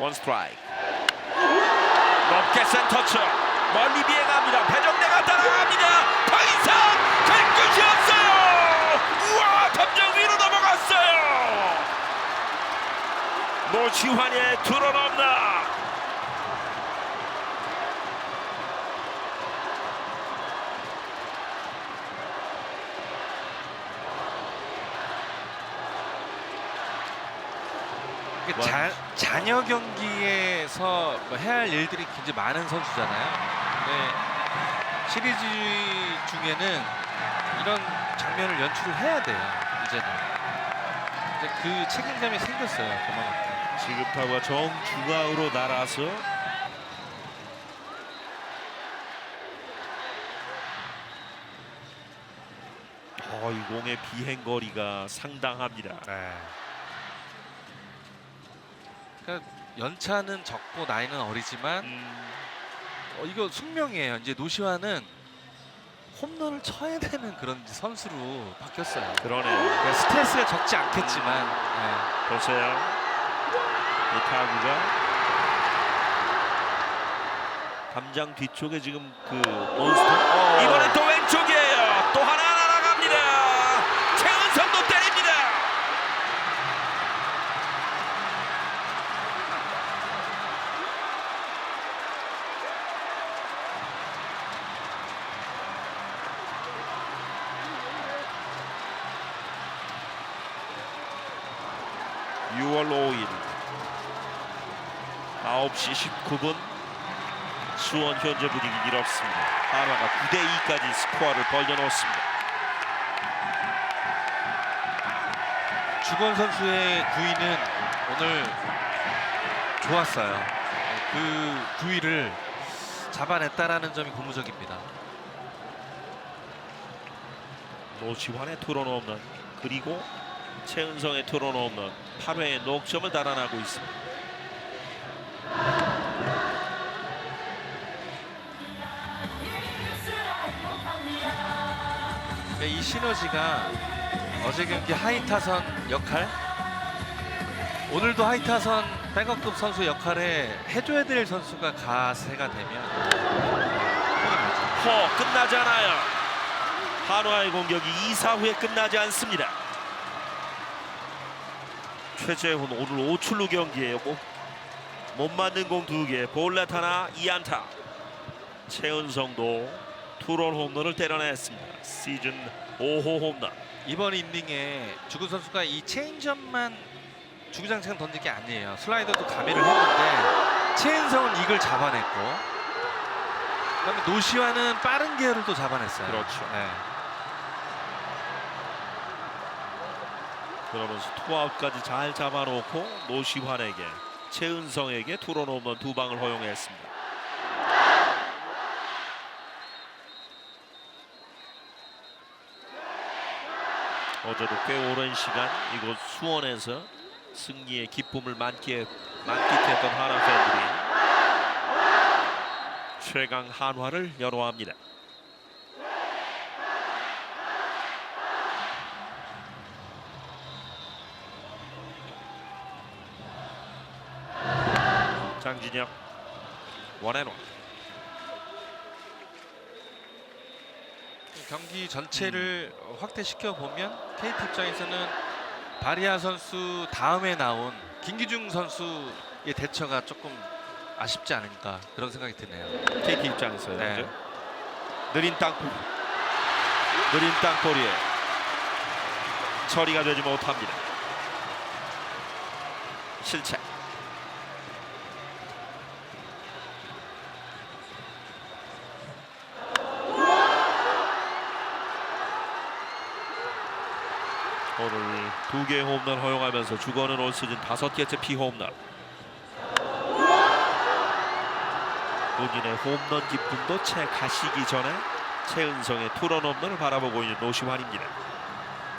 원 스트라이크. 높게 센터쳐 멀리 비행합니다. 배정대가 따라갑니다. 더 이상 갈 것이 없어요. 우와 덤정 위로 넘어갔어요. 노시환의 투런 이게 자, 자녀 경기에서 뭐 해야 할 일들이 굉장히 많은 선수잖아요. 근데 시리즈 중에는 이런 장면을 연출을 해야 돼요. 이제는 이제 그 책임감이 생겼어요. 그만큼. 지금 타구가 정중앙으로 날아서 어, 이 공의 비행거리가 상당합니다. 그러니까 연차는 적고 나이는 어리지만 음, 어, 이거 숙명이에요. 이제 노시환은 홈런을 쳐야 되는 그런 선수로 바뀌었어요. 그러네요. 그러니까 스트레스가 적지 않겠지만 네. 보세요. 이 타구가 담장 뒤쪽에 지금 그 몬스터 이번엔 또 왼쪽이에요. 또 하나 날아갑니다. 최은성도 때립니다. 네. 6월 5일 9시 19분 수원 현재 분위기 이렇습니다. 하나가 9대 2까지 스코어를 벌려놓습니다. 주건 선수의 구위는 오늘 좋았어요. 그 구위를 잡아냈다라는 점이 고무적입니다. 노시환의 투런 홈런 그리고 최은성의 투런 홈런 8회에 녹점을 달아나고 있습니다. 그러니까 이 시너지가 어제 경기 하이타선 역할, 오늘도 하이타선 백업급 선수 역할에 해줘야 될 선수가 가세가 되면. 허 끝나지 않아요. 한화의 공격이 2사 후에 끝나지 않습니다. 최재훈 오늘 5출루 경기에요. 못, 못 맞는 공 2개, 볼넷 하나, 2안타. 최은성도 투런 홈런을 때려냈습니다. 시즌 5호 홈런. 이번 인닝에 주구 선수가 이 체인지업만 주구장창 던진 게 아니에요. 슬라이더도 가미를 했는데 최은성은 이걸 잡아냈고 그다음에 노시와는 빠른 기회를 또 잡아냈어요. 그렇죠. 네. 그러면서 투아웃까지 잘 잡아놓고 노시환에게 최은성에게 투런 홈런 두 방을 허용했습니다. 어제도 꽤 오랜 시간 이곳 수원에서 승리의 기쁨을 만끽, 만끽했던 한화 팬들이 최강 한화를 연호합니다. 장진혁 원앤원 경기 전체를 확대시켜 보면 KT 입장에서는 바리아 선수 다음에 나온 김기중 선수의 대처가 조금 아쉽지 않을까 그런 생각이 드네요. KT 입장에서요. 네. 그죠? 느린 땅볼 느린 땅볼이에 처리가 되지 못합니다. 실책 오늘 두 개의 홈런 허용하면서 주거는 올 시즌 다섯 개째 피홈런. 본인의 홈런 기쁨도 채 가시기 전에 최은성의 투런 홈런을 바라보고 있는 노시환입니다.